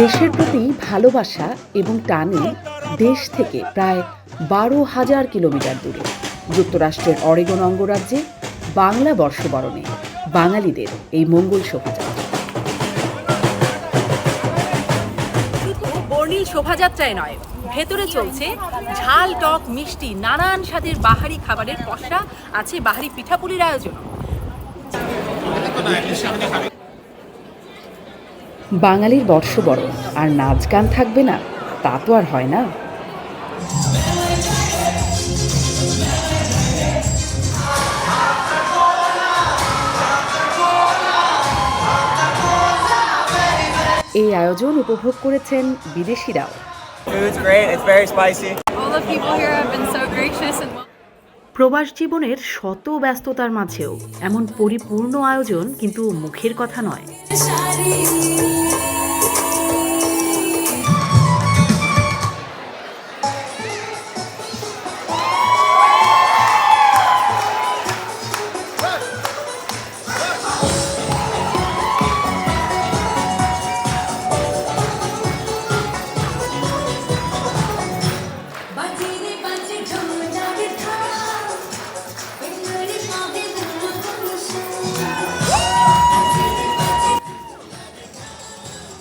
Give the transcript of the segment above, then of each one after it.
দেশের প্রতি ভালোবাসা এবং টানে দেশ থেকে প্রায় বারো হাজার কিলোমিটার দূরে। যুক্তরাষ্ট্রের অরেগন অঙ্গরাজ্যে বাংলা বর্ষবরণে বাঙালিদের এই মঙ্গল শোভাযাত্রা। বর্ণিল শোভাযাত্রায় নয়, ভেতরে চলছে ঝাল, টক, মিষ্টি, নানান স্বাদের বাহারি খাবারের পসরা আছে বাহারি পিঠাপুলির আয়োজন বাঙালির বর্ষবরণ আর নাচ গান থাকবে না তা তো আর হয় না। এই আয়োজন উপভোগ করেছেন বিদেশিরাও। প্রবাস জীবনের শত ব্যস্ততার মাঝেও এমন পরিপূর্ণ আয়োজন কিন্তু মুখের কথা নয়।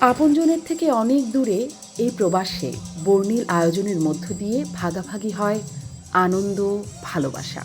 আপনজনের থেকে অনেক দূরে এই প্রবাসে বর্ণিল আয়োজনের মধ্য দিয়ে ভাগাভাগি হয় আনন্দ ভালোবাসা।